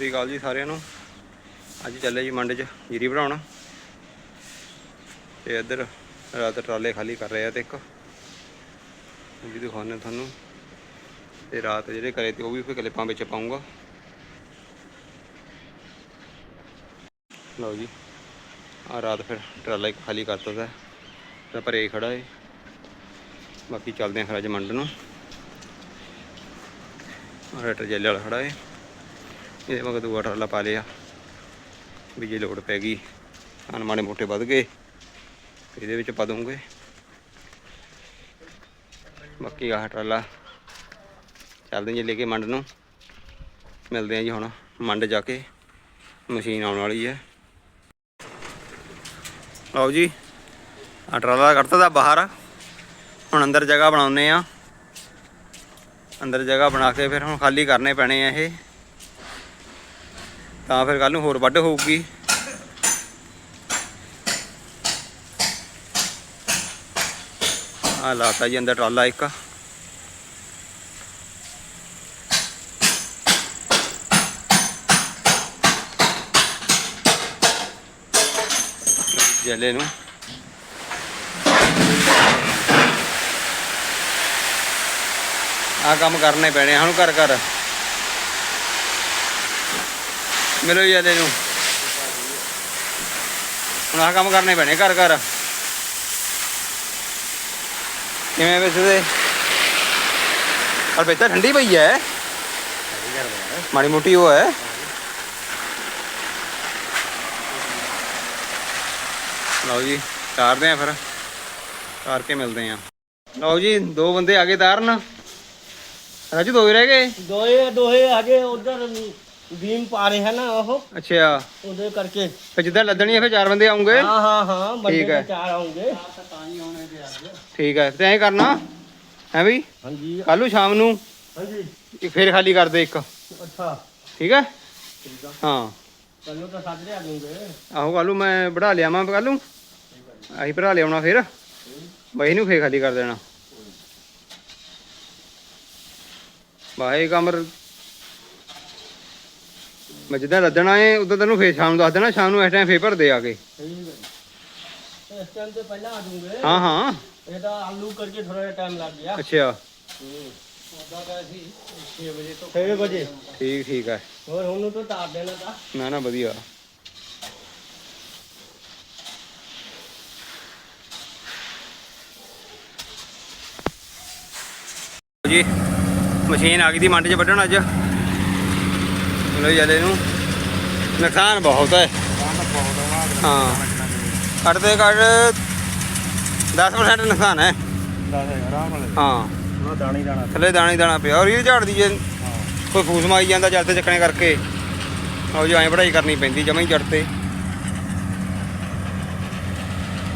ਸਤਿ ਸ੍ਰੀ ਅਕਾਲ ਜੀ ਸਾਰਿਆਂ ਨੂੰ। ਅੱਜ ਚੱਲੇ ਜੀ ਮੰਡ 'ਚ ਜੀਰੀ ਬਣਾਉਣ। ਤੇ ਇੱਧਰ ਰਾਤ ਟਰਾਲੇ ਖਾਲੀ ਕਰ ਰਹੇ ਆ ਤੇ ਇੱਕ। ਵੀ ਦਿਖਾਉਂਦੇ ਤੁਹਾਨੂੰ। ਤੇ ਰਾਤ ਜਿਹੜੇ ਕਰੇ ਤੇ ਉਹ ਵੀ ਫਿਰ ਕਲਿੱਪਾਂ ਵਿੱਚ ਪਾਉਂਗਾ। ਲਓ ਜੀ ਆ ਰਾਤ ਫਿਰ ਟਰਾਲਾ ਖਾਲੀ ਕਰਤਾ ਤਾ ਤੇ ਭਰੇ ਖੜਾ ਏ। ਬਾਕੀ ਚੱਲਦੇ ਆ ਫਿਰ ਅੱਜ ਮੰਡ ਨੂੰ। ਆਹ ਰੈਟਰ ਜੈਲੇ ਵਾਲਾ ਖੜਾ ਏ। ਇਹਦੇ ਮਗਰ ਦੂਆ ਟਰਾਲਾ ਪਾ ਲਿਆ। ਵੀ ਜੇ ਲੋਡ ਪੈ ਗਈ। ਅਨ ਮਾੜੇ ਮੋਟੇ ਵੱਧ ਗਏ। ਇਹਦੇ ਵਿੱਚ ਪਾ ਦੂੰਗੇ ਬਾਕੀ ਆਹ ਟਰਾਲਾ ਚੱਲਦੇ ਜੀ ਲੈ ਕੇ ਮੰਡ ਨੂੰ। ਮਿਲਦੇ ਆ ਜੀ ਹੁਣ ਮੰਡ ਜਾ ਕੇ। ਮਸ਼ੀਨ ਆਉਣ ਵਾਲੀ ਹੈ। ਆਓ ਜੀ ਆ ਟਰਾਲਾ ਕੱਢਤਾ ਦਾ ਬਾਹਰ। ਹੁਣ ਅੰਦਰ ਜਗ੍ਹਾ ਬਣਾਉਨੇ ਆ। ਅੰਦਰ ਜਗ੍ਹਾ ਬਣਾ ਕੇ ਫਿਰ ਹੁਣ ਖਾਲੀ ਕਰਨੇ ਪੈਣੇ ਆ ਇਹ। ਤਾਂ ਫਿਰ ਕੱਲ ਨੂੰ ਹੋਰ ਵੱਢ ਹੋਊਗੀ। ਆ ਲਾਤਾ ਜੀ ਅੰਦਰ ਟਰਾਲਾ ਇੱਕ। ਜਲੇ ਨੂੰ। ਆ ਕੰਮ ਕਰਨੇ ਪੈਣੇ ਆ ਹੁਣ ਘਰ ਕਰ ਮਿਲੋ ਜਲੇ ਨੂੰ। ਹੁਣ ਆ ਕੰਮ ਕਰਨੇ ਪੈਣੇ ਕਰ ਕਰ ਕਿਵੇਂ ਵੈਸੇ ਤੇ? ਪਰ ਬੇਤਾ ਠੰਡੀ ਪਈ ਹੈ ਮਾੜੀ ਮੋਟੀ ਉਹ ਹੈ ਲਓ ਜੀ, ਤਾਰਦੇ ਆ ਫਿਰ। ਤਾਰ ਕੇ ਮਿਲਦੇ ਆ। ਲਓ ਜੀ, ਦੋ ਬੰਦੇ ਆਗੇ ਤਾਰਨ। ਰਾਜੂ, ਦੋ ਹੀ ਰਹਿ ਗਏ? ਦੋਏ ਦੋਏ ਹਜੇ ਉਧਰ ਬੀਮ ਪਾ ਰਹੇ ਹਨ ਉਹ। ਅੱਛਾ। ਉਹਦੇ ਕਰਕੇ। ਫਿਰ ਜਿੱਦਾਂ ਲੱਦਣੀ ਹੈ ਫਿਰ ਚਾਰ ਬੰਦੇ ਆਉਂਗੇ? ਹਾਂ ਹਾਂ ਹਾਂ ਬੰਦੇ ਠੀਕ ਹੈ। ਤਾਂ ਚਾਰ ਆਉਂਗੇ। ਠੀਕ ਹੈ ਤੇ ਐਂ ਕਰਨਾ ਹੈ ਵੀ ਹਾਂਜੀ। ਕੱਲ ਨੂੰ ਸ਼ਾਮ ਨੂੰ? ਹਾਂਜੀ। ਇੱਕ ਫੇਰ ਖਾਲੀ ਕਰ ਦੇ ਇੱਕ। ਅੱਛਾ। ਠੀਕ ਹੈ? ਠੀਕ ਆ। ਹਾਂ। ਕੱਲੋਂ ਤਾਂ ਸਾਜਰੇ ਆ ਦੂੰਗੇ। ਆਹੋ ਕੱਲ ਨੂੰ ਮੈਂ ਵੜਾ ਲਿਆ ਮੈਂ ਕੱਲ ਨੂੰ। ਅਸੀਂ ਭਰਾ ਲਿਆਉਣਾ ਫੇਰ। ਬਈ ਨੂੰ ਫੇਰ ਖਾਲੀ ਕਰ ਦੇਣਾ। ਬਾਈ ਕਮਰ ਮੈਂ ਜਿੱਦਾਂ ਲੱਦਣਾ ਏ ਉਦੋਂ ਤੈਨੂੰ ਫੇਰ ਸ਼ਾਮ ਨੂੰ ਦੱਸ ਦੇਣਾ ਸ਼ਾਮ ਨੂੰ ਇਸ ਟਾਈਮ ਫੇਰ ਭਰਦੇ ਆ ਕੇ। ਹੈ। ਇਸ ਟਾਈਮ ਤੇ ਪਹਿਲਾਂ ਆ ਦੂੰਗੇ ਹਾਂ ਹਾਂ। ਇਹ ਤਾਂ ਆਲੂ ਕਰਕੇ ਥੋੜਾ ਜਿਹਾ ਟਾਈਮ ਲੱਗ ਗਿਆ। ਅੱਛਾ। ਉਹਦਾ ਕਹੇ ਸੀ 6 ਵਜੇ ਤੋਂ 6 ਵਜੇ। ਠੀਕ ਠੀਕ ਹੈ ਹੋਰ ਹੁਣ ਨੂੰ ਤਾਂ ਤਾਰ ਦੇਣਾ ਤਾਂ। ਨਾ ਨਾ ਵਧੀਆ। ਜੀ ਮਸ਼ੀਨ ਆ ਗਈ ਦੀ ਮੰਡ 'ਚ ਵੱਢਣ ਅੱਜ। ਲੋ ਜਲੇ ਨੂੰ ਨੁਕਸਾਨ ਬਹੁਤ ਹੈ। ਹਾਂ। ਕੱਢਦੇ ਕੱਢ 10% ਨੁਕਸਾਨ ਹੈ। ਹਾਂ। ਉਹ ਦਾਣੀ ਦਾਣਾ ਥੱਲੇ ਦਾਣਾ ਹੀ ਦਾਣਾ ਪਿਆ। ਔਰ ਇਹ ਝਾੜਦੀ ਜੇ ਕੋਈ ਫੂਸ ਮਾਈ ਜਾਂਦਾ ਜੜ ਤੇ ਚੱਕਣੇ ਕਰਕੇ। ਉਹ ਜੀ ਐਂ ਪੜਾਈ ਕਰਨੀ ਪੈਂਦੀ ਜਮਾਂ ਹੀ ਜੜ ਤੇ।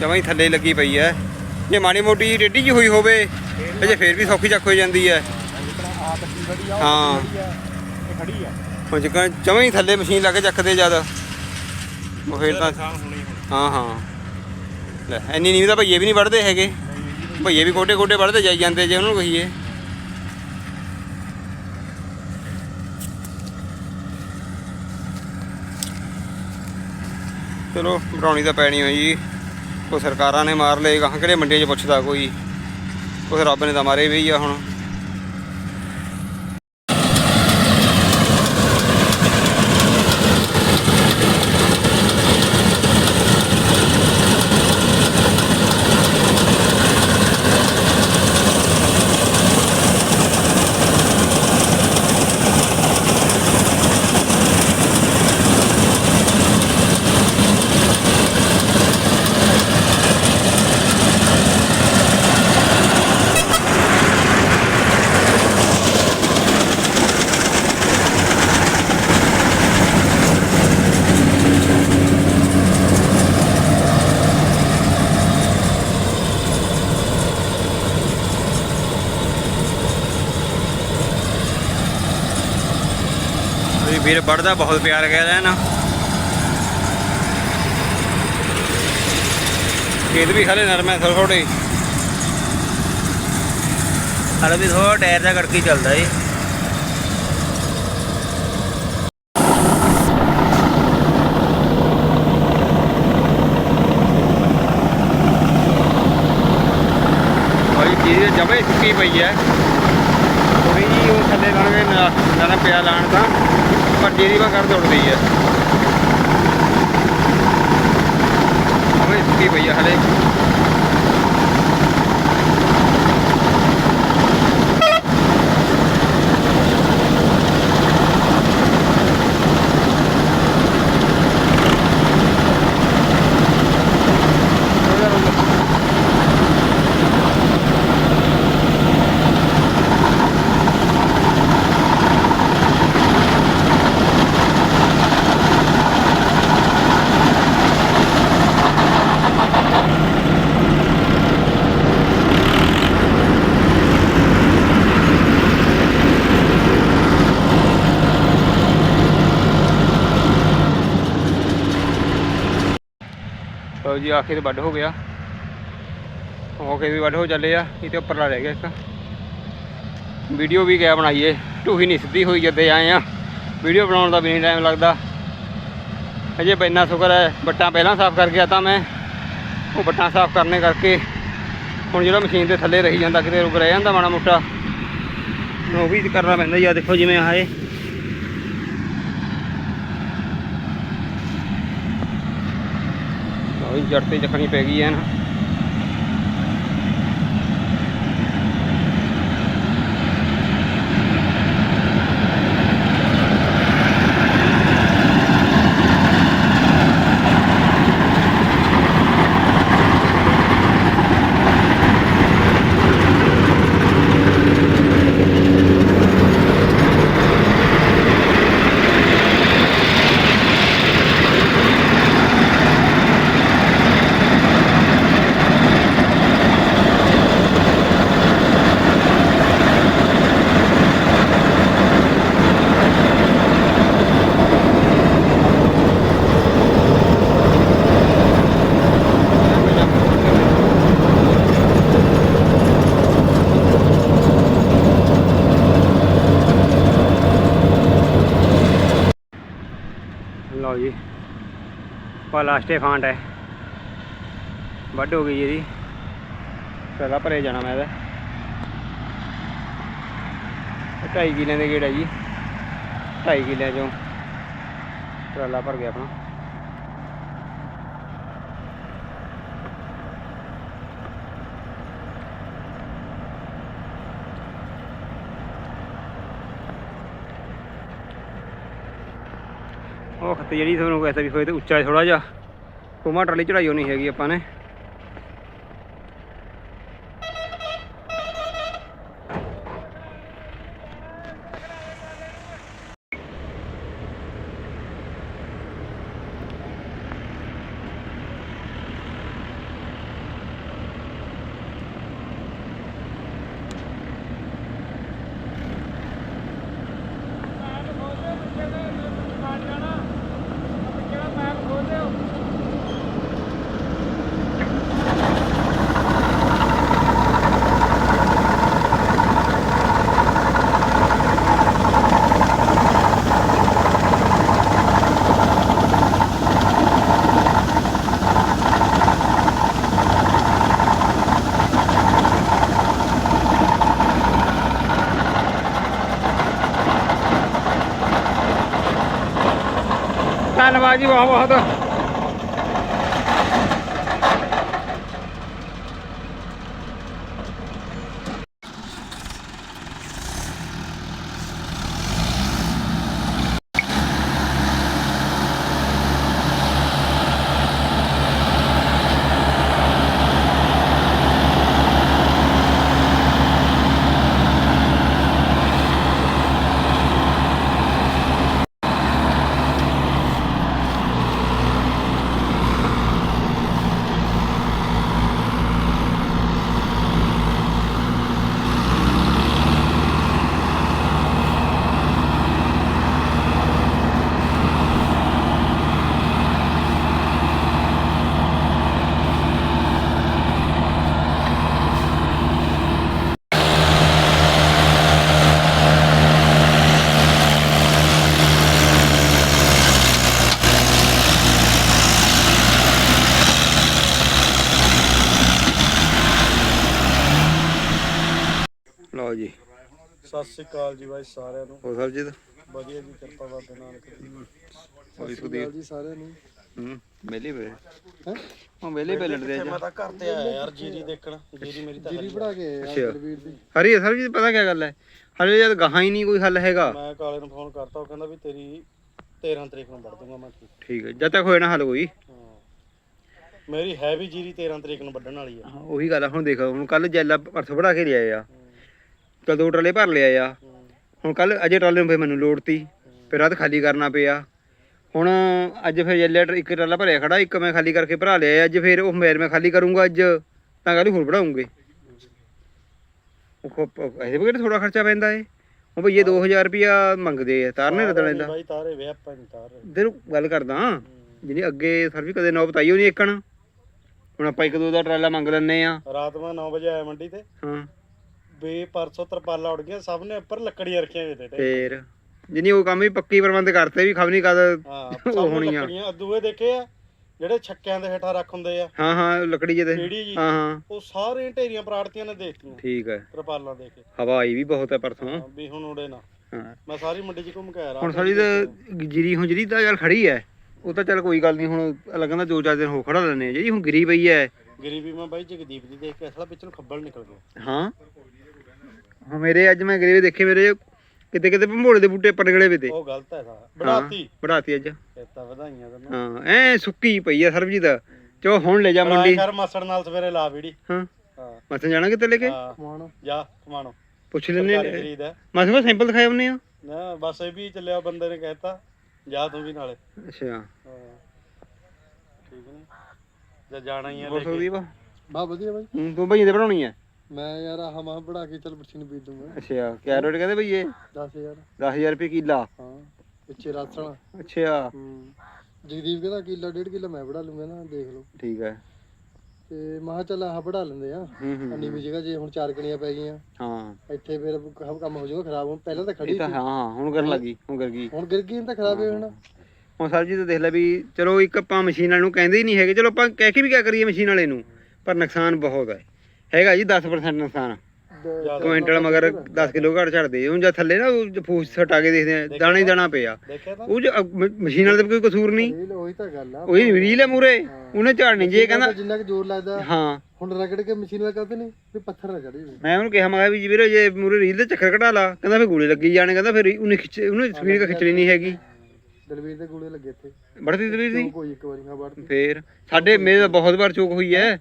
ਜਮਾਂ ਹੀ ਥੱਲੇ ਲੱਗੀ ਪਈ ਐ ਜੇ ਮਾੜੀ ਮੋਟੀ ਟੇਢੀ ਜੀ ਹੋਈ ਹੋਵੇ ਤੇ ਜੇ ਫੇਰ ਵੀ ਸੌਖੀ ਚੱਕ ਹੋ ਜਾਂਦੀ ਹਾਂ। ਇਹ ਖੜੀ ਆ ਹੁਣ ਜਿੱਕਾਂ ਜਮਾਂ ਹੀ ਥੱਲੇ ਮਸ਼ੀਨ ਲਾ ਕੇ ਚੱਕਦੇ ਜਦ। ਉਹ ਫੇਰ ਤਾਂ ਹਾਂ ਹਾਂ ਲੈ ਇੰਨੀ ਨੀਵੀਂ ਤਾਂ ਭਈਏ ਵੀ ਨਹੀਂ ਵੜਦੇ ਹੈਗੇ। ਭਈਏ ਵੀ ਗੋਡੇ ਗੋਡੇ ਵੜਦੇ ਜਾਈ ਜਾਂਦੇ ਜੇ ਉਹਨੂੰ ਕਹੀਏ। ਚਲੋ ਬਣਾਉਣੀ ਤਾਂ ਪੈਣੀ ਹੋਈ ਜੀ। ਕੋ ਸਰਕਾਰਾਂ ਨੇ ਮਾਰ ਲਏ ਗਾਹਾਂ ਕਿਹੜੇ ਮੰਡੀਆਂ 'ਚ ਪੁੱਛਦਾ ਕੋਈ। ਕੁਛ ਰੱਬ ਨੇ ਤਾਂ ਮਾਰੇ ਵੀ ਆ ਹੁਣ। ਵੀਰ ਬੜਦਾ ਬਹੁਤ ਪਿਆਰ ਕਹਿ ਰਿਹਾ ਨਾ। ਖੇਤ ਵੀ ਹਲੇ ਨਰਮ ਹੈ ਥੋੜੇ ਥੋੜੇ ਹਲੇ ਵੀ ਥੋੜਾ ਟਾਇਰ ਦਾ ਗੜਕੀ ਚੱਲਦਾ ਏ ਇਹ ਜਮੇ ਸੁੱਕੀ ਪਈ ਹੈ। ਕੋਈ ਜੀ ਉਹ ਥੱਲੇ ਲਾਉਣਗੇ ਨਰਮ ਪਿਆ ਲਾਣ ਤਾਂ। ਪਰ ਜਿਹੜੀ ਵਾ ਕਰ ਦੌੜਦੀ ਹੈ ਉਹ ਸੁੱਕੀ ਪਈ ਹੈ ਹਲੇ ਲਓ ਜੀ ਆਖਿਰ ਵੱਡ ਹੋ ਗਿਆ। ਹੋ ਕੇ ਵੀ ਵੱਡ ਹੋ ਚੱਲੇ ਆ, ਇਹ ਤੇ ਉੱਪਰਲਾ ਰਹਿ ਗਿਆ ਇੱਕ। ਵੀਡੀਓ ਵੀ ਗਿਆ ਬਣਾਈਏ ਟੂਹੀ ਨਹੀਂ ਸਿੱਧੀ ਹੋਈ ਜਦੇ ਆਏ ਆ। ਵੀਡੀਓ ਬਣਾਉਣ ਦਾ ਵੀ ਨਹੀਂ ਟਾਈਮ ਲੱਗਦਾ। ਅਜੇ ਇੰਨਾ ਸ਼ੁਕਰ ਹੈ, ਬੱਟਾਂ ਪਹਿਲਾਂ ਸਾਫ਼ ਕਰ ਗਿਆ ਤਾਂ ਮੈਂ। ਉਹ ਬੱਟਾਂ ਸਾਫ਼ ਕਰਨੇ ਕਰਕੇ, ਹੁਣ ਜਿਹੜਾ ਮਸ਼ੀਨ ਦੇ ਥੱਲੇ ਰਹੀ ਜਾਂਦਾ, ਕਿਤੇ ਰੁਕ ਰਹਿ ਜਾਂਦਾ ਮਾੜਾ ਮੋਟਾ। ਉਹ ਵੀ ਕਰਨਾ ਪੈਂਦਾ ਜੀ ਆ, ਦੇਖੋ ਜਿਵੇਂ ਆਏ। ਉਹ ਜੜ ਤੇ ਚੱਕਣੀ ਪੈ ਗਈ ਹੈ ਨਾ ਲਓ ਜੀ। ਪਾ ਲਾਸਟੇ ਫਾਂਟ ਹੈ। ਵੱਢ ਹੋ ਗਈ ਇਹਦੀ। ਪਹਿਲਾਂ ਭਰੇ ਜਾਣਾ ਮੈਂ ਇਹਦਾ। ਇਹ ਢਾਈ ਕਿੱਲਿਆਂ ਦੇ ਹੈ ਜੀ। ਢਾਈ ਕਿੱਲਿਆਂ ਚੋਂ। ਟਰਾਲਾ ਭਰ ਗਿਆ ਆਪਣਾ। ਉਹ ਖੱਤੇ ਜਿਹੜੀ ਤੁਹਾਨੂੰ ਵੈਸੇ ਵੀ ਹੋਏ ਤੇ ਉੱਚਾ ਥੋੜਾ ਜਿਹਾ। ਕੋਮਾ ਟਰਾਲੀ ਚੜਾਈ ਹੋਣੀ ਹੈਗੀ ਆਪਾਂ ਨੇ। ਧੰਨਵਾਦ ਜੀ ਬਹੁਤ ਬਹੁਤ ਸਤਿ ਸ੍ਰੀ ਅਕਾਲ ਜੀ ਬਾਈ ਸਾਰਿਆਂ ਨੂੰ। ਹੋਰ ਸਰਬਜੀਤ ਵਧੀਆ ਜੀ ਕਿਰਪਾ ਬਾਬੇ ਨਾਨਕ ਦੀ। ਕੋਈ ਸੁਦੀਪ ਜੀ ਸਾਰਿਆਂ ਨੂੰ। ਹੂੰ ਮੇਲੇ ਪਏ। ਹੈਂ? ਉਹ ਮੇਲੇ ਪੈ ਲੜਦੇ ਮੈਂ ਤਾਂ ਘਰ ਤੇ ਆਇਆ ਯਾਰ ਜੀਰੀ ਦੇਖਣ। ਜੀਰੀ ਮੇਰੀ ਤਾਂ ਜੀਰੀ ਬਣਾ ਕੇ ਆਇਆ ਅੱਛਾ। ਬਲਵੀਰ ਦੀ। ਹਰੀ ਸਰਬਜੀਤ ਪਤਾ ਕੀ ਗੱਲ ਹੈ? ਹਲੇ ਜਦ ਗਾਹਾਂ ਹੀ ਨਹੀਂ ਕੋਈ ਹੱਲ ਹੈਗਾ। ਮੈਂ ਕਾਲੇ ਨੂੰ ਫੋਨ ਕਰਤਾ ਉਹ ਕਹਿੰਦਾ ਵੀ ਤੇਰੀ 13 ਤਰੀਕ ਨੂੰ ਵੱਢ ਦੂੰਗਾ ਮੈਂ ਠੀਕ। ਠੀਕ ਹੈ ਜਦ ਤੱਕ ਹੋਏ ਨਾ ਹੱਲ ਕੋਈ। ਹਾਂ। ਮੇਰੀ ਹੈ ਵੀ ਜੀਰੀ 13 ਤਰੀਕ ਨੂੰ ਵੱਢਣ ਵਾਲੀ ਆ। ਹਾਂ, ਉਹੀ ਗੱਲ ਆ ਹੁਣ ਦੇਖ ਹੁਣ ਕੱਲ ਜੈਲਾ ਪਰਸੋਂ ਬੜਾ ਕੇ ਲਿਆਏ ਆ। ਕੱਲ ਦੋ ਟਰਾਲੇ ਭਰ ਲਿਆਏ ਆ। ਹੁਣ ਕੱਲ ਅਜੇ ਟਰਾਲੇ ਨੂੰ ਫੇ ਮੈਨੂੰ ਲੋੜ ਤੀ ਫਿਰ ਰਾਤ ਖਾਲੀ ਕਰਨਾ ਪਿਆ। ਹੁਣ ਅੱਜ ਫਿਰ ਜੈਲੇ ਇੱਕ ਟਰਾਲਾ ਭਰਿਆ ਖੜਾ ਇੱਕ ਮੈਂ ਖਾਲੀ ਕਰਕੇ ਭਰਾ ਲਿਆ ਅੱਜ ਫਿਰ ਉਹ ਮੇਰ ਮੈਂ ਖਾਲੀ ਕਰੂੰਗਾ ਅੱਜ ਤਾਂ ਕੱਲ ਹੋਰ ਵਧਾਉਂਗੇ ਉਹ ਇਹਦੇ ਬਗੈਰ ਥੋੜਾ ਖਰਚਾ ਪੈਂਦਾ ਏ। ਉਹ ਭਈਏ 2000 ਰੁਪਿਆ ਮੰਗਦੇ ਆ ਤਾਰਨੇ ਰਦਣ ਨਹੀਂ ਦਾ। ਬਾਈ ਤਾਰੇ ਵੇ ਆਪਾਂ ਨਹੀਂ ਤਾਰ। ਰਹੇ ਇਧਰ ਗੱਲ ਕਰਦਾ ਜਿਹਨੇ ਅੱਗੇ ਸਰ ਵੀ ਕਦੇ ਨੌ ਬਤਾਈ ਹੋਣੀ ਇੱਕਣ ਹੁਣ ਆਪਾਂ ਇੱਕ ਦੋ ਦਾ ਟਰਾਲਾ ਮੰਗ ਲੈਨੇ ਆ ਰਾਤ ਮੈਂ 9 ਵਜੇ ਆਇਆ ਮੰਡੀ ਤੇ। ਹਾਂ। ਵੀ ਪਰਸੋਂ ਤਰਪਾਲਾਂ ਉੜ ਗਈਆਂ ਸਭ ਨੇ ਉੱਪਰ ਲੱਕੜੀਆਂ ਰੱਖੀਆਂ ਹੋਈਆਂ ਤੇ। ਫੇਰ ਜਿਨੀ ਉਹ ਕੰਮ ਵੀ ਪੱਕੀ ਪ੍ਰਬੰਧ ਕਰਤੇ ਵੀ ਖਬਨੀ ਕਦ ਹਾਂ ਉਹ ਸਭ ਨੇ ਹੋਣੀਆਂ। ਲੱਕੜੀਆਂ ਦੂਏ ਦੇਖੇ ਆ ਜਿਹੜੇ ਛੱਕਿਆਂ ਦੇ ਹੇਠਾਂ ਰੱਖ ਹੁੰਦੇ ਆ। ਹਾਂ ਹਾਂ ਲੱਕੜੀ ਜਿਹਦੇ ਕਿਹੜੀ ਜੀ। ਹਾਂ ਹਾਂ। ਉਹ ਸਾਰੇ ਢੇਰੀਆਂ ਪ੍ਰਾੜਤੀਆਂ ਨੇ ਦੇਖਤੀਆਂ ਠੀਕ ਹੈ ਤਰਪਾਲਾਂ ਦੇ ਕੇ। ਹਵਾ ਆਈ ਵੀ ਬਹੁਤ ਹੈ ਪਰਸੋਂ। ਹਾਂ, ਵੀ ਹੁਣ ਉੜੇ ਨਾ। ਹਾਂ। ਮੈਂ ਸਾਰੀ ਮੰਡੀ 'ਚ ਘੁੰਮ ਕੇ ਆਇਆ ਹੁਣ ਰਾਤ ਸਾਡੀ ਤਾਂ ਗਿਰੀ ਹੁੰਜਰੀ ਤਾਂ ਚੱਲ ਖੜੀ ਹੈ ਉਹ ਤਾਂ ਚੱਲ ਕੋਈ ਗੱਲ ਨਹੀਂ ਹੁਣ ਲੱਗਦਾ ਦੋ ਚਾਰ ਦਿਨ ਹੋ ਖੜਾ ਲੈਨੇ ਜਿਹੜੀ ਹੁਣ ਗਿਰੀ ਪਈ ਹੈ ਗਰੀਬੀ ਮੈਂ ਬਾਈ ਜਗਦੀਪ ਦੀ ਦੇਖ ਕੇ ਅਸਲਾ ਪਿੱਛੋਂ ਖੱਬਲ ਨਿਕਲ ਗਿਆ। ਹਾਂ। ਹੁਣ ਮੇਰੇ ਅੱਜ ਮੈਂ ਗਰੀਵੇ ਦੇਖੇ ਮੇਰੇ ਕਿਤੇ ਕਿਤੇ ਭੰਬੋੜੇ ਦੇ ਬੂਟੇ ਪਰਗੜੇ ਵੇ ਤੇ ਉਹ ਗਲਤ ਹੈ ਸਾਰਾ ਬਣਾਤੀ? ਬੜਾਤੀ ਅੱਜ। ਇਹ ਤਾਂ ਵਧਾਈਆਂ ਤੈਨੂੰ। ਹਾਂ ਐ ਸੁੱਕੀ ਪਈ ਆ ਸਰਬਜੀਤ। ਚੋ ਹੁਣ ਲੈ ਜਾ ਮੰਡੀ। ਕਰ ਮਸੜ ਨਾਲ ਸਵੇਰੇ ਲਾ ਵੀੜੀ ਹਾਂ। ਹਾਂ। ਮਸਾਂ ਜਾਣਾ ਕਿਤੇ ਲੈ ਕੇ? ਹਾਂ। ਕਮਾਉਣ ਜਾ ਕਮਾਣੋ ਪੁੱਛ ਲੈਨੇ ਹੈ। ਮਸਾਂ ਮੈਂ ਸੈਂਪਲ ਦਿਖਾਏ ਉਹਨੇ ਆ? ਨਾ ਬਸ ਇਹ ਵੀ ਚੱਲਿਆ ਬੰਦੇ ਨੇ ਕਹਿਤਾ। ਜਾ ਤੂੰ ਵੀ ਨਾਲੇ। ਅੱਛਾ। ਹਾਂ। ਠੀਕ ਨਹੀਂ? ਜੇ ਜਾਣਾ ਹੀ ਹੈ ਹੋਰ ਲੈ ਕੇ ਸੁਦੀਪ ਬਾ ਵਧੀਆ ਬਾਈ। ਹੂੰ, ਤੂੰ ਭਈਏ ਦੇ ਬਣਾਉਣੀ ਹੈ ਮੈਂ ਯਾਰ ਆਹ ਮਾਹ ਬਣਾ ਕੇ ਚੱਲ ਬੱਚੀ ਨੂੰ ਬੀਜ ਦੂੰਗਾ। ਅੱਛਾ ਕਿਆ ਰੇਟ ਕਹਿੰਦੇ ਭਈਏ 10000 10000 ਰੁਪਏ ਕਿੱਲਾ। ਹਾਂ ਪਿੱਛੇ ਰਾਸਣ ਅੱਛਾ। ਹੂੰ। ਜਗਦੀਪ ਕਹਿੰਦਾ ਕਿੱਲਾ ਡੇਢ ਕਿੱਲਾ ਮੈਂ ਬੜਾ ਲੂੰਗਾ ਨਾ ਦੇਖ ਲਓ। ਠੀਕ ਹੈ। ਤੇ ਮੈਂ ਕਿਹਾ ਚੱਲ ਆਹ ਬੜਾ ਲੈਂਦੇ ਆ। ਹੂੰ ਹੂੰ ਅੰਨੀ ਵੀ ਜਗ੍ਹਾ ਜੇ ਹੁਣ ਚਾਰ ਕਣੀਆਂ ਪੈ ਗਈਆਂ। ਹਾਂ। ਇੱਥੇ ਫਿਰ ਕੰਮ ਹੋ ਜਾਊਗਾ ਖਰਾਬ। ਹੁਣ ਪਹਿਲਾਂ ਤਾਂ ਖੜੀ ਇਹ ਤਾਂ ਹਾਂ ਹਾਂ, ਹੁਣ ਕਰਨ ਲੱਗੀ ਹੁਣ ਕਰ ਗਈ। ਹੁਣ ਗਿਰ ਗਈ ਤਾਂ ਖਰਾਬ ਹੀ ਹੋਣਾ। ਹੁਣ ਸਰ ਜੀ ਤਾਂ ਦੇਖ ਲੈ ਵੀ ਚਲੋ ਇੱਕ ਆਪਾਂ ਮਸ਼ੀਨ ਵਾਲੇ ਨੂੰ ਕਹਿੰਦੇ ਹੀ ਨਹੀਂ ਹੈਗੇ। ਚਲੋ ਆਪਾਂ ਕਹਿ ਕੇ ਵੀ ਕਿਆ ਕਰੀਏ ਮਸ਼ੀਨ ਵਾਲੇ ਨੂੰ। ਪਰ ਨੁਕਸਾਨ ਬਹੁਤ ਹੈ। ਹੈਗਾ ਜੀ 10% ਨੁਕਸਾਨ। ਕੁਇੰਟਲ ਮਗਰ 10 ਕਿਲੋ ਘੱਟ ਛੱਡਦੇ ਹੁਣ ਜਦ ਥੱਲੇ ਨਾ ਉਹ ਫੂਸ ਹਟਾ ਕੇ ਦੇਖਦੇ ਆ ਦਾਣਾ ਹੀ ਦਾਣਾ ਪਿਆ। ਉਹ ਮਸ਼ੀਨ ਵਾਲੇ ਦਾ ਕੋਈ ਕਸੂਰ ਨਹੀਂ। ਰੀਲ ਉਹੀ ਤਾਂ ਗੱਲ ਆ। ਉਹੀ ਰੀਲ ਹੈ ਮੂਰੇ। ਉਹਨੇ ਝਾੜਨੀ ਜੇ ਕਹਿੰਦਾ ਜਿੰਨਾ ਕੁ ਜ਼ੋਰ ਲੱਗਦਾ ਹਾਂ। ਹੁਣ ਰਗੜ ਕੇ ਮਸ਼ੀਨ ਵਾਲਾ ਕਰਦੇ ਨਹੀਂ ਵੀ ਪੱਥਰ ਚੜੀ ਮੈਂ ਉਹਨੂੰ ਕਿਹਾ ਮੈਂ ਵੀ ਜੀ ਵੀਰੇ ਜੇ ਮੂਰੇ ਰੀਲ ਤੇ ਚੱਕਰ ਘਟਾ ਲਾ ਕਹਿੰਦਾ ਫਿਰ ਗੋਲੇ ਲੱਗੀ ਜਾਣੇ ਕਹਿੰਦਾ ਫਿਰ ਉਹਨੇ ਖਿੱਚ ਉਹਨੇ ਸਪੀਡ ਖਿੱਚਣੀ ਨਹੀਂ ਹੈਗੀ। ਦਲਵੀਰ ਦੇ ਗੋਲੇ ਲੱਗੇ ਇੱਥੇ। ਬੜਦੀ ਦਲੀਰ ਦੀ? ਕੋਈ ਇੱਕ ਵਾਰੀ ਹਾਂ ਵੜਤੀ ਫੇਰ। ਸਾਡੇ ਮੇਰੇ ਬਹੁਤ ਵਾਰ ਚੋਕ ਹੋਈ ਐ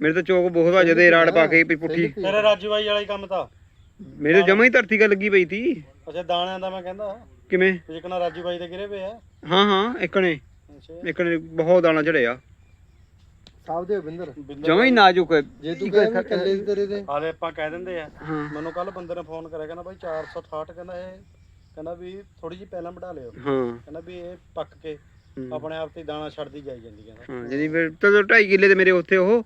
ਮੇਰੇ ਤਾਂ ਚੋਕ ਬਹੁਤ ਵਾਰ ਜਦੇ ਰਾੜ ਪਾ ਕੇ ਵੀ ਪੁੱਠੀ। ਤੇਰੇ ਰਾਜੂ ਬਾਈ ਵਾਲਾ ਹੀ ਕੰਮ ਤਾਂ। ਮੇਰੇ ਜਮਾ ਹੀ ਧਰਤੀ ਕਾ ਲੱਗੀ ਪਈ ਤੀ। ਅੱਛਾ ਦਾਣਿਆਂ ਦਾ ਮੈਂ ਕਹਿੰਦਾ। ਕਿਵੇਂ? ਜਿਕਣਾ ਰਾਜੂ ਬਾਈ ਦੇ ਗਿਰੇ ਪਏ ਆ। ਹਾਂ ਹਾਂ ਇੱਕਣੇ। ਅੱਛਾ। ਇੱਕਣੇ ਬਹੁਤ ਦਾਣਾ ਚੜਿਆ ਦੇ ਬਿੰਦਰ। ਜਮਾ ਹੀ ਨਾਜ਼ੁਕ ਹੈ। ਜੇ ਤੂੰ ਕਹੇ ਵੀ ਕੱਲੇ ਦੀ ਤੇਰੇ ਦੇ ਹਾਲੇ ਆਪਾਂ ਕਹਿ ਦਿੰਦੇ ਆ। ਮੈਨੂੰ ਕੱਲ ਬੰਦੇ ਨੇ ਫੋਨ ਕਰਿਆ ਕਹਿੰਦਾ ਬਾਈ 468 ਕਹਿੰਦਾ ਇਹ ਕਹਿੰਦਾ ਵੀ ਥੋੜੀ ਜਿਹੀ ਪਹਿਲਾਂ ਵਢਾ ਲਿਓ। ਹਾਂ। ਕਹਿੰਦਾ ਵੀ ਇਹ ਪੱਕ ਕੇ। ਆਪਣੇ ਆਪ ਤੇ ਦਾਣਾ ਛੱਡਦੀ ਜਾਈ ਜਾਂਦੀ ਕਹਿੰਦਾ। ਹਾਂ ਜਿਹਦੀ ਫਿਰ ਚਲੋ 2.5 ਕਿੱਲੇ ਤੇ ਮੇਰੇ ਉੱਥੇ ਉਹ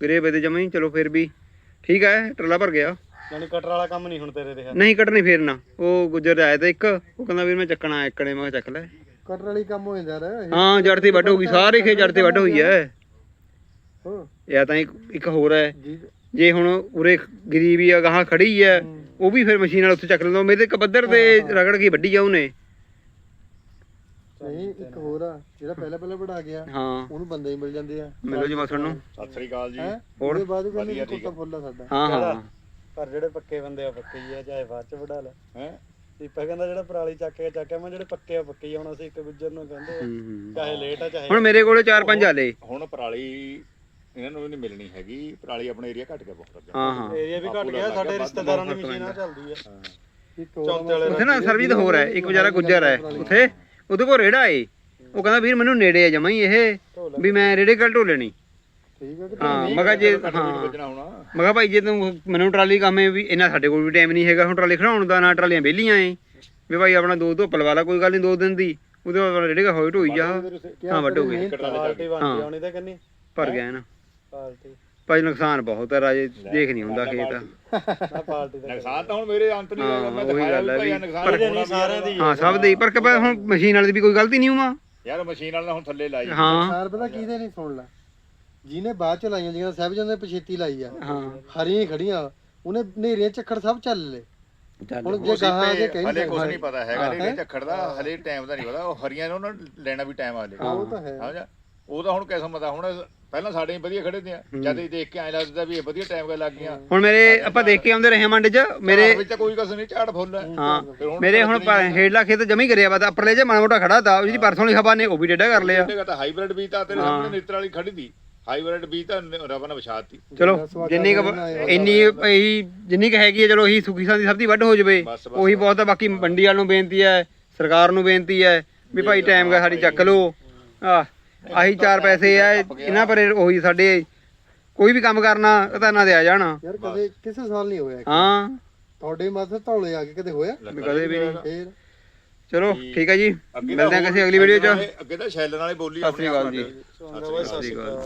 ਗਰੇ ਪਏ ਤੇ ਜਮਾ ਹੀ ਚਲੋ ਫਿਰ ਵੀ ਠੀਕ ਹੈ ਟਰਲਾ ਭਰ ਗਿਆ। ਯਾਨੀ ਕਟਰ ਵਾਲਾ ਕੰਮ ਨਹੀਂ ਹੁਣ ਤੇਰੇ ਰਿਹਾ। ਨਹੀਂ ਕੱਢਣੀ ਫੇਰਨਾ ਉਹ ਗੁੱਜਰ ਆਇਆ ਤਾਂ ਇੱਕ ਉਹ ਕਹਿੰਦਾ ਵੀਰ ਮੈਂ ਚੱਕਣਾ ਇੱਕਣੇ ਮੈਂ ਕਿਹਾ ਚੱਕ ਲੈ। ਕਟਰ ਵਾਲੀ ਕੰਮ ਹੋ ਜਾਂਦਾ ਯਾਰ ਹਾਂ ਜੜ ਤੇ ਵੱਢ ਹੋ ਗਈ ਸਾਰੇ ਖੇ ਜੜ ਤੇ ਵੱਢ ਹੋਈ ਹੈ ਹਾਂ। ਇਹ ਤਾਂ ਇੱਕ ਇੱਕ ਹੋਰ ਹੈ ਜੀ। ਜੇ ਹੁਣ ਉਰੇ ਗਰੀਬੀ ਆ ਗਾਹਾਂ ਖੜੀ ਹੈ। ਉਹ ਵੀ ਫਿਰ ਮਸ਼ੀਨ ਨਾਲ ਉੱਥੇ ਚੱਕ ਲੈਂਦਾ ਮੇਰੇ ਇੱਕ ਪੱਧਰ ਤੇ ਰਗੜ ਕੇ ਵੱਢੀ ਆ ਉਹਨੇ। ਨਹੀਂ ਇੱਕ ਹੋਰ ਆ ਜਿਹੜਾ ਪਹਿਲਾਂ ਪਹਿਲਾਂ ਵੜਾ ਗਿਆ ਹਾਂ। ਉਹਨੂੰ ਬੰਦੇ ਹੀ ਮਿਲ ਜਾਂਦੇ ਆ। ਮਿਲੋ ਜੀ ਮਸਣ ਨੂੰ। ਸਤਿ ਸ੍ਰੀ ਅਕਾਲ ਜੀ। ਹੈ? ਹੋਰ? ਉਹਦੇ ਬਾਅਦ ਕਹਿੰਦੇ ਕੁੱਤਾ ਫੁੱਲਾ ਸਾਡਾ। ਹਾਂ ਹਾਂ। ਪਰ ਜਿਹੜੇ ਪੱਕੇ ਬੰਦੇ ਆ ਪੱਕੇ ਹੀ ਆ ਚਾਹੇ ਬਾਅਦ ਚ ਵਢਾ ਲੈ। ਹੈ? ਦੀਪਾ ਕਹਿੰਦਾ ਜਿਹੜਾ ਪਰਾਲੀ ਚੱਕ ਕੇ ਚੱਕਿਆ ਮੈਂ ਜਿਹੜੇ ਪੱਕੇ ਆ ਪੱਕੇ ਹੀ ਆ, ਹੁਣ ਅਸੀਂ ਇੱਕ ਦੂਜੇ ਨੂੰ ਕਹਿੰਦੇ ਆ ਹੂੰ। ਚਾਹੇ ਲੇਟ ਆ ਚਾਹੇ ਹੁਣ ਮੇਰੇ ਕੋਲੇ ਚਾਰ ਪੰਜ ਆਲੇ ਹੁਣ ਪਰਾਲੀ ਇਹਨਾਂ ਨੂੰ ਵੀ ਨਹੀਂ ਮਿਲਣੀ ਹੈਗੀ। ਪਰਾਲੀ ਆਪਣਾ ਏਰੀਆ ਘਟ ਗਿਆ ਬਹੁਤ ਅੱਗੇ। ਹਾਂ ਹਾਂ। ਏਰੀਆ ਵੀ ਘਟ ਗਿਆ ਸਾਡੇ ਰਿਸ਼ਤੇਦਾਰਾਂ ਦੀ ਮਸ਼ੀਨਾਂ ਚੱਲਦੀ ਆ। ਇੱਕ ਹੋਰ ਚੌਂਤੇ ਵਾਲੇ ਉੱਥੇ ਨਾ ਸਰਵਿਸ ਹੋਰ ਹੈ ਇੱਕ ਵਿਚਾਰਾ ਗੁੱਜਰ ਹੈ ਉੱਥੇ? ਉਹਦੇ ਕੋਲ ਰੇੜਾ ਏ। ਉਹ ਕਹਿੰਦਾ ਵੀਰ ਮੈਨੂੰ ਨੇੜੇ ਆ ਜਮਾ ਹੀ ਇਹ ਵੀ ਮੈਂ ਰੇੜੇ ਕੱਲ ਢੋ ਲੈਣੀ ਠੀਕ ਹੈ ਕਿ ਹਾਂ ਮੈਂ ਕਿਹਾ ਜੇ ਹਾਂ। ਵੱਜਣਾ ਹੋਣਾ। ਮੈਂ ਕਿਹਾ ਭਾਈ ਜੇ ਤੂੰ ਮੈਨੂੰ ਟਰਾਲੀ ਕੰਮ ਹੈ ਵੀ ਇਹਨਾਂ ਸਾਡੇ ਕੋਲ ਵੀ ਟਾਈਮ ਨਹੀਂ ਹੈਗਾ ਹੁਣ ਟਰਾਲੀ ਖੜਾਉਣ ਦਾ ਨਾ ਟਰਾਲੀਆਂ ਵਿਹਲੀਆਂ ਏ। ਵੀ ਭਾਈ ਆਪਣਾ ਦੋ ਧੁੱਪ ਲਵਾ ਲਾ ਕੋਈ ਗੱਲ ਨਹੀਂ ਦੋ ਦਿਨ ਦੀ। ਉਹਦੇ ਬਾਅਦ ਰੇੜੇ ਹੋਈ ਢੋਈ ਜਾ। ਹਾਂ ਵੱਢ ਹੋ ਕੰਨੀ? ਭਰ ਗਿਆ ਨਾ। ਪਾਰਟੀ ਭਾਈ ਨੁਕਸਾਨ ਬਹੁਤ ਹੈ ਰਾਜੇ ਦੇਖ ਨਹੀਂ ਹੁੰਦਾ ਖੇਤ। ਨਾ ਪਾਰਟੀ ਤੇ ਨੁਕਸਾਨ ਤਾਂ ਹੁਣ ਮੇਰੇ ਅੰਤ ਨਹੀਂ ਹਾਂ, ਹੋਇਆ ਮੈਂ ਉਹੀ ਦਿਖਾਇਆ ਗੱਲ ਹੈ ਵੀ ਨੁਕਸਾਨ ਹੋਣਾ ਸਾਰਿਆਂ ਦੀ ਹਾਂ ਸਭ ਦੇ ਹੀ, ਪਰ ਕਬਾ ਹੁਣ ਮਸ਼ੀਨ ਵਾਲੇ ਦੀ ਵੀ ਕੋਈ ਗਲਤੀ ਨਹੀਂ ਹੋਵਾ ਯਾਰ ਮਸ਼ੀਨ ਵਾਲਾ ਹੁਣ ਥੱਲੇ ਲਾਈ ਹਾਂ। ਸਾਰ ਪਤਾ ਕਿਹਦੇ ਨਹੀਂ ਸੁਣ ਲੈ। ਜਿਹਨੇ ਬਾਅਦ ਚ ਲਾਈਆਂ ਜਿਵੇਂ ਸਾਹਿਬ ਜਾਂਦੇ ਪਛੇਤੀ ਲਾਈ ਆ। ਹਾਂ। ਹਰੀਆਂ ਹੀ ਖੜੀਆਂ। ਉਹਨੇ ਨੇਰੀਆਂ ਝੱਖੜ ਸਭ ਚੱਲ ਲਏ। ਹੁਣ ਜੇ ਕਹਾਂ ਜੇ ਕਹੀ ਹਲੇ ਕੁਝ ਨਹੀਂ ਪਤਾ ਹੈਗਾ ਹਾਂ। ਝੱਖੜ ਦਾ ਹਲੇ ਟਾਈਮ ਦਾ ਨਹੀਂ ਪਤਾ। ਉਹ ਹਰੀਆਂ ਨੂੰ ਉਹਨਾਂ ਨੂੰ ਲੈਣਾ ਵੀ ਟਾਈਮ ਆ ਹਾਂ, ਉਹ ਤਾਂ ਹੈ। ਸਮਝਿਆ? ਉਹ ਤਾਂ ਹੁਣ ਕਿਸਮਤ ਆ। ਹੁਣ ਪਹਿਲਾਂ ਸਾਡੇ ਹੀ ਵਧੀਆ ਖੜੇ ਤੇ ਆ ਜਦ ਇਹ ਦੇਖ ਕੇ ਐਂ ਲੱਗਦਾ ਵੀ ਇਹ ਵਧੀਆ ਟਾਈਮ ਗਾ ਲੱਗ ਗਿਆ। ਹੁਣ ਮੇਰੇ ਆਪਾਂ ਦੇਖ ਕੇ ਆਉਂਦੇ ਰਹੇ ਮੰਡ 'ਚ ਮੇਰੇ ਵਿੱਚ ਤਾਂ ਕੋਈ ਕਸ ਨਹੀਂ ਝਾੜ ਫੁੱਲ ਹੈ ਹਾਂ ਫਿਰ ਮੇਰੇ ਹੁਣ ਪ- ਹੇਠਲਾ ਖੇਤ ਜਮੀ ਕਰਿਆ ਵਾ ਤਾਂ ਉੱਪਰਲੇ 'ਚ ਮਾੜਾ ਮੋਟਾ ਖੜਾ ਤਾ ਜਿਹੜੀ ਪਰਸੋਂ ਵਾਲੀ ਹਵਾ ਨੇ ਉਹ ਵੀ ਡੇਢਾ ਕਰ ਲਿਆ। ਇਹਦੇ ਤਾਂ ਹਾਈਬ੍ਰਿਡ ਬੀਜ ਤਾਂ ਤੇਰੇ। ਸਾਹਮਣੇ ਨੇਤਰ ਵਾਲੀ ਖੜੀ ਦੀ ਹਾਈਬ੍ਰਿਡ ਬੀਜ ਤਾਂ ਰਬਨ ਵਿਛਾਤੀ ਚਲੋ ਜਿੰਨੀ ਕੁ। ਇੰਨੀ ਇਹੀ ਜਿੰਨੀ ਕੁ ਹੈਗੀ ਹੈ ਚਲੋ ਇਹੀ ਸੁਖੀ ਸਾਂਦੀ ਸਭ ਦੀ ਵੱਢ ਹੋ ਜਵੇ। ਬਸ, ਬਸ, ਉਹੀ ਬਹੁਤ ਆ ਬਾਕੀ ਮੰਡੀ ਵਾਲ ਨੂੰ ਬੇਨਤੀ ਹੈ ਸਰਕਾਰ ਨੂੰ ਬੇਨਤੀ ਹੈ ਵੀ ਭਾਈ ਟਾਈਮ ਗਾ ਸਾਡੀ ਚੱਕ ਲਓ। ਆ ਆਹੀ ਚਾਰ ਪੈਸੇ ਆ ਇਹਨਾਂ ਪਰ ਉਹੀ ਸਾਡੇ ਕੋਈ ਵੀ ਕੰਮ ਕਰਨਾ ਇਹ ਤਾਂ ਇਹਨਾਂ ਦੇ ਆ ਜਾਣਾ। ਯਾਰ ਕਦੇ ਕਿਸੇ ਸਾਲ ਨਹੀਂ ਹੋਇਆ। ਹਾਂ। ਤੁਹਾਡੇ ਮਾਥੇ ਧੌਲੇ ਆ ਕੇ ਕਦੇ ਹੋਇਆ? ਵੀ ਕਦੇ ਵੀ ਨਹੀਂ। ਫੇਰ? ਚਲੋ ਠੀਕ ਹੈ ਜੀ। ਮਿਲਦੇ ਹਾਂ ਕਿਸੇ ਅਗਲੀ ਵੀਡੀਓ 'ਚ। ਅੱਗੇ ਤਾਂ ਸ਼ੈਲਨ ਵਾਲੇ ਬੋਲੀ ਸਤਿ ਸ੍ਰੀ ਅਕਾਲ ਜੀ। ਸਤਿ ਸ਼੍ਰੀ ਅਕਾਲ।